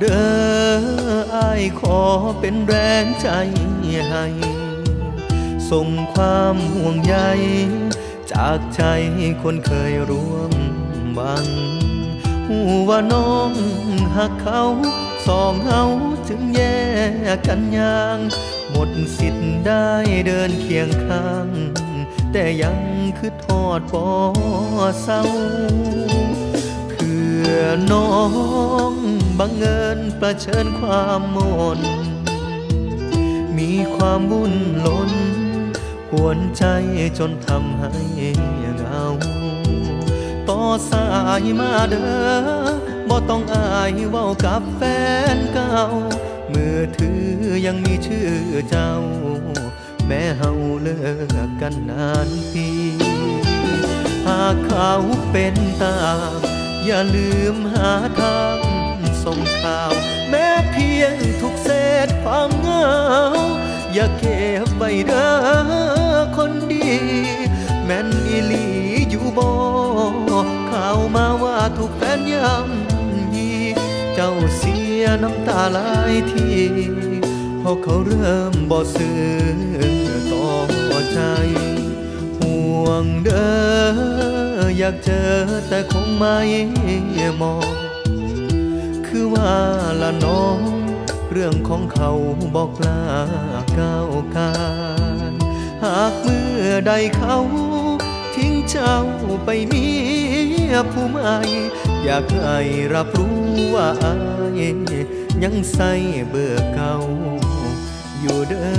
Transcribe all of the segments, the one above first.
เด้ออายขอเป็นแรงใจให้ส่งความห่วงใย จากใจคนเคยร่วมบังหูว่าน้องหักเขาสองเฮาจึงแยกกันอย่าง หมดสิทธิ์ได้เดินเคียงข้าง แต่ยังคือทอดบ่เศร้าเพื่อน้อง บังเอิญประเชิญความมน มีความวุ่นลนกวนใจจนทำให้เหงา ต่อสายมาเด้อบ่ต้องอายเว้ากับแฟนเก่า มือถือยังมีชื่อเจ้า แม้เฮาเลิกกันนานปีหากเขาเป็นตา อย่าลืมหาทาง ส่งข่าว แม้เพียงทุกเศษความเหงา อย่าเก็บไว้เด้อคนดี แม่นอีหลีอยู่บ่ข่าวมาว่าถูกแฟนยำยีเจ้าเสียน้ำตาหลายทีเพราะเขาเริ่มบ่ซื้อต่อใจห่วงเด้ออยากเจอแต่คงไม่มอง คือว่าละน้อง เรื่องของเขาบอกลาก้าวการหากเมื่อใดเขาทิ้งเจ้าไปมีผู้ใหม่อยากให้รับรู้ว่าอายยังใส่เบอร์เก่าอยู่เด้อ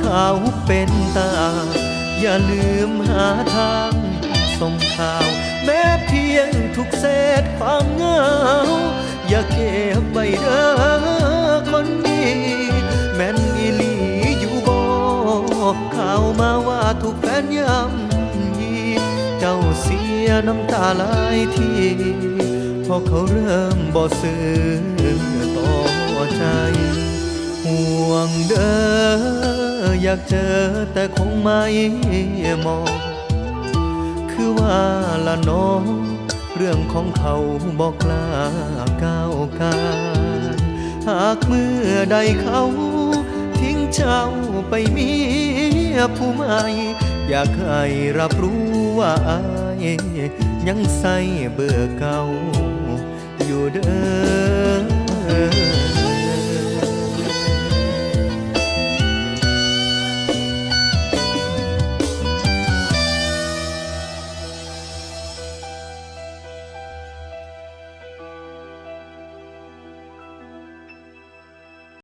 เขาเป็นตา อย่าลืมหาทางส่งข่าว แม้เพียงทุกเศษความเหงา อย่าเก็บไว้เด้อคนดีแม่นอีหลีอยู่บ่ข่าวมาว่าถูกแฟนยำยีเจ้าเสียน้ำตาหลายทีพราะเขาเริ่มบ่ซื้อต่อใจ ห่วงเด้อ อยากเจอแต่คงไม่มอง คือว่าละน้อง เรื่องของเขาบอกกล้าก้าวการหากเมื่อใดเขาทิ้งเจ้าไปมีผู้ใหม่ อยากให้รับรู้ว่าอายยังใส่เบอร์เก่าอยู่เด้อ